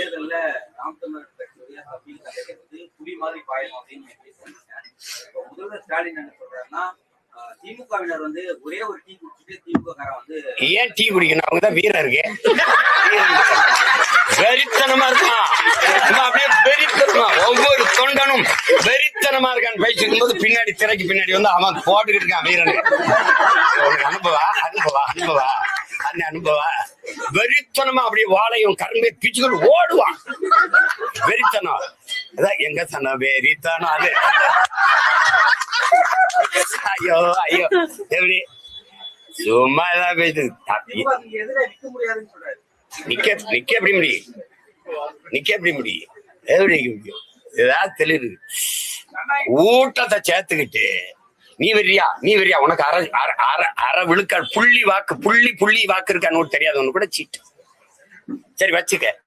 தேர்தல்ல நாம் தமிழர் கட்சியுடைய கபில் தலைவர் புலி மாதிரி பாயணும் அப்படின்னு நீங்க முதல்வர் ஸ்டாலின் என்ன சொல்றாருன்னா திமுகவினர் வந்து ஒரே ஒரு டீ குடிச்சிட்டு திமுக வந்து ஏன் டீ குடிக்கணும்? அவங்க தான் வீரருக்கு வெறித்தனமா இருக்கான். அப்படியே வெறித்தனமா ஒவ்வொரு தொண்டனும் வெறித்தனமா இருக்கான்னு பேசிக்கும் போது பின்னாடி திரைக்கு பின்னாடி வந்து அவன் போட்டுக்கிட்டு இருக்கான் வீரன். அனுபவா? அனுபவா? அனுபவா? அந்த அனுபவா? வெறித்தனமா அப்படியே வாழையும் கரும்பை பிச்சுக்கள் ஓடுவான். வெறித்தனம். அதான் எங்க தனம்? வெறித்தனம் அது. ஐயோ ஐயோ. எப்படி? சும்மா ஏதாவது பேசுது நிக்க நிக்க எப்படி முடியும் நிக்க எப்படி முடியும் எப்படி முடியும்? ஏதாவது தெளிவு ஊட்டத்தை சேர்த்துக்கிட்டு நீ வரியா நீ வரியா உனக்கு அரை அரை அரை அரை விழுக்கால் புள்ளி வாக்கு புள்ளி புள்ளி வாக்கு இருக்கான்னு தெரியாதவனு கூட சீட்டு சரி வச்சுக்க.